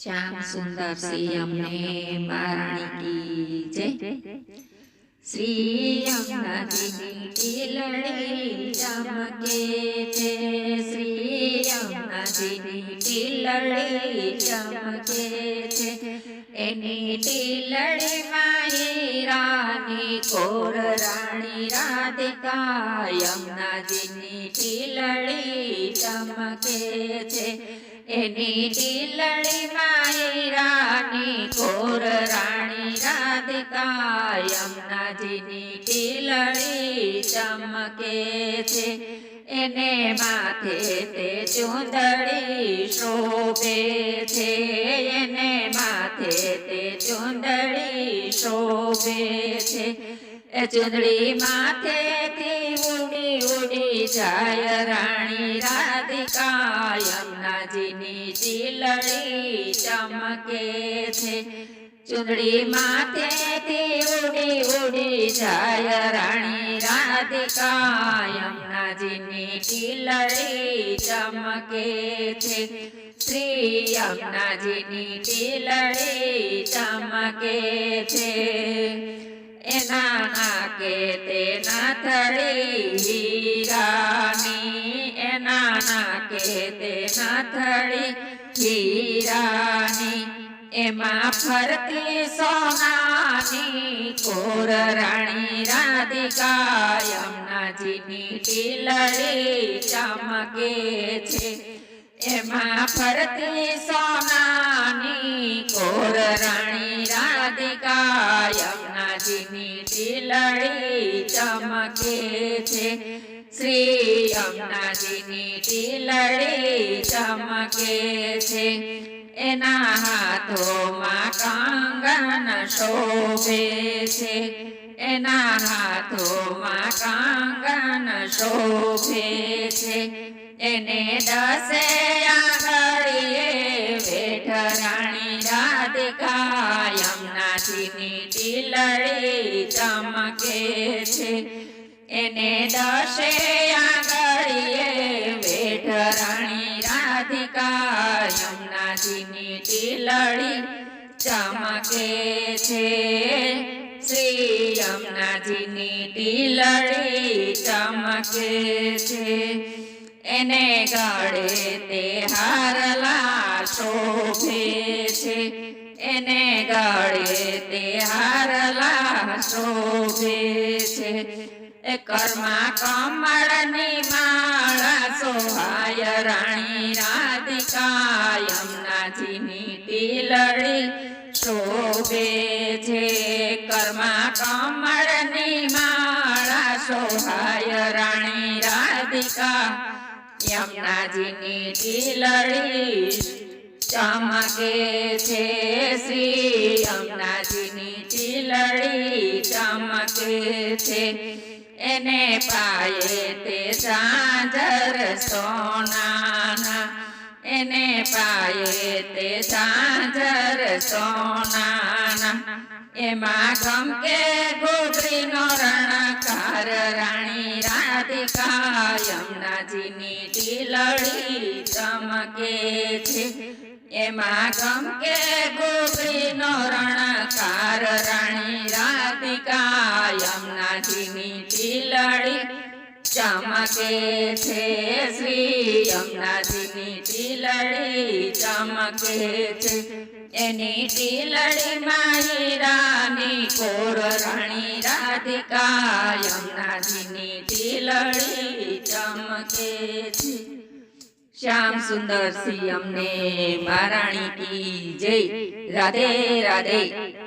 શ્યામ સુંદર શ્રી અમને મારાણી કી જય. શ્રી યમુનાજીની ટીલડી ચમકે છે. શ્રી યમુનાજીની ટીલડી ચમકે છે. એની ટીલડીમાં હીરાની કોર રાણી રાધિકા યમુનાજીની ટીલડી ચમકે છે. એની ટીલડીમાં હીરાની કોર રાણી રાધિકા યમુનાજીની ટીલડી ચમકે છે. એને માથે તે ચુંદડી શોભે છે. એને માથે તે ચુંદડી શોભે છે. એ ચુંદડી માથેથી ઉડી ઉડી જાય રાણી રાધિકા યમુનાજીની ટીલડી ચમકે છે. ચૂંદડી માથે થી ઉડી ઉડી જાય, રાણી રાધિકા યમુનાજીની ટીલડી ચમકે છે. શ્રી યમુનાજીની ટીલડી ચમકે છે. એના નાકે તેના નાથડી હીરાની એના કે તે નાથડી હીરાની એમાં ફરતી સોનાની, કોર રાણી રાધિકા યમુનાજીની ટીલડી ચમકે છે. એમાં ફરતી સોનાની, કોર રાણી રાધિકા યમુનાજીની ટીલડી ચમકે છે. શ્રી યમુનાજીની ટીલડી ચમકે છે. એના હાથોમાં કાંગન શોભે છે. એના હાથોમાં કાંગન શોભે છે. એને દસે આંગળીએ વેઠ રાણી રાધિકા યમુનાજીની ટીલડી ચમકે છે. એને દશે આગળીએ વેઠરાણી રાધિકા યમુનાજીની ટીલડી ચમકે છે. શ્રી યમુનાજીની ટીલડી ચમકે છે. એને ગળે તે હારલા શોભે છે. એને ગળે તે હારલા શોભે એ કર્મા કમળની માળા, સોહાય રાણી રાધિકા, યમુનાજીની ટીલડી શોભે છે. કર્મા કમળની માળા, સોહાય રાણી રાધિકા, યમુનાજીની ટીલડી ચમકે છે. શ્રી યમુનાજીની ટીલડી ચમકે છે. એને પાયે તે સાંજર સોનાના. એને પાયે તે સાંજર સોનાના. એમાં ગમકે ગોબરીનો રણકાર, રાણી રાધિકા યમુનાજીની ટીલડી ચમકે છે. એમાં ગમકે ગોબરીનો યમુનાજીની ચમકે છે શ્રી યમુનાજીની ટીલડી ચમકે છે એની ટીલડીમાં રાની કોર રાણી રાધિકા યમુનાજીની ટીલડી ચમકે છે શ્યામ સુંદર સિંહ અમને મહારાણી કી જય. રાધે રાધે.